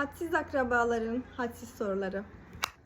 Hadsiz akrabaların hadsiz soruları.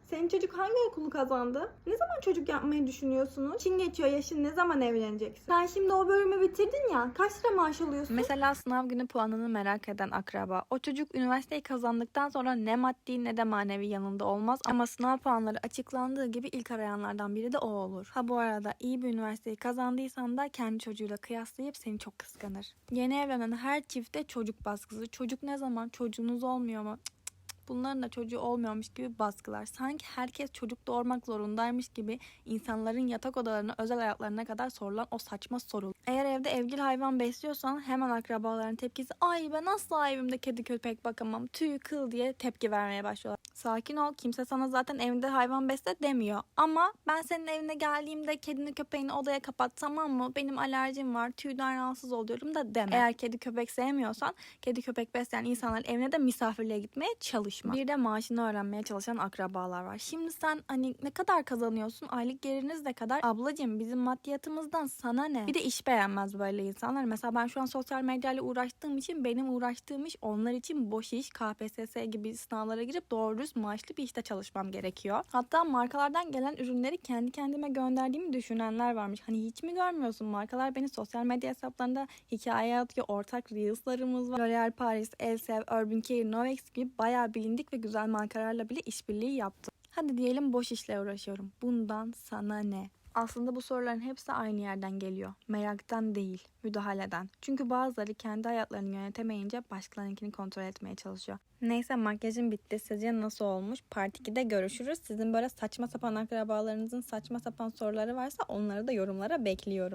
Senin çocuk hangi okulu kazandı? Ne zaman çocuk yapmayı düşünüyorsunuz? Çin geçiyor yaşın ne zaman evleneceksin? Sen şimdi o bölümü bitirdin ya. Kaç lira maaş alıyorsun? Mesela sınav günü puanını merak eden akraba. O çocuk üniversiteyi kazandıktan sonra ne maddi ne de manevi yanında olmaz. Ama sınav puanları açıklandığı gibi ilk arayanlardan biri de o olur. Ha bu arada iyi bir üniversiteyi kazandıysan da kendi çocuğuyla kıyaslayıp seni çok kıskanır. Yeni evlenen her çifte çocuk baskısı. Çocuk ne zaman? Çocuğunuz olmuyor mu? Cık. Bunların da çocuğu olmuyormuş gibi baskılar. Sanki herkes çocuk doğurmak zorundaymış gibi insanların yatak odalarına, özel hayatlarına kadar sorulan o saçma soru. Eğer evde evcil hayvan besliyorsan hemen akrabaların tepkisi ay ben asla evimde kedi köpek bakamam tüy kıl diye tepki vermeye başlıyorlar. Sakin ol kimse sana zaten evinde hayvan besle demiyor. Ama ben senin evine geldiğimde kedini köpeğini odaya kapat tamam mı? Benim alerjim var tüyden rahatsız oluyorum da deme. Eğer kedi köpek sevmiyorsan kedi köpek besleyen insanların evine de misafirliğe gitmeye çalışma. Bir de maaşını öğrenmeye çalışan akrabalar var. Şimdi sen hani ne kadar kazanıyorsun? Aylık geliriniz ne kadar? Ablacığım bizim maddiyatımızdan sana ne? Bir de iş beğenmez böyle insanlar. Mesela ben şu an sosyal medyayla uğraştığım için benim uğraştığım iş onlar için boş iş. KPSS gibi sınavlara girip doğru dürüst maaşlı bir işte çalışmam gerekiyor. Hatta markalardan gelen ürünleri kendi kendime gönderdiğimi düşünenler varmış. Hani hiç mi görmüyorsun? Markalar beni sosyal medya hesaplarında hikaye atıyor. Ortak Reels'larımız var. L'Oreal Paris, Elsev, Urban Care, Novex gibi bayağı bilindik ve güzel markalarla bile işbirliği yaptım. Hadi diyelim boş işle uğraşıyorum. Bundan sana ne? Aslında bu soruların hepsi aynı yerden geliyor. Meraktan değil, müdahaleden. Çünkü bazıları kendi hayatlarını yönetemeyince başkalarınkini kontrol etmeye çalışıyor. Neyse makyajım bitti. Sizce nasıl olmuş? Part 2'de görüşürüz. Sizin böyle saçma sapan akrabalarınızın saçma sapan soruları varsa onları da yorumlara bekliyorum.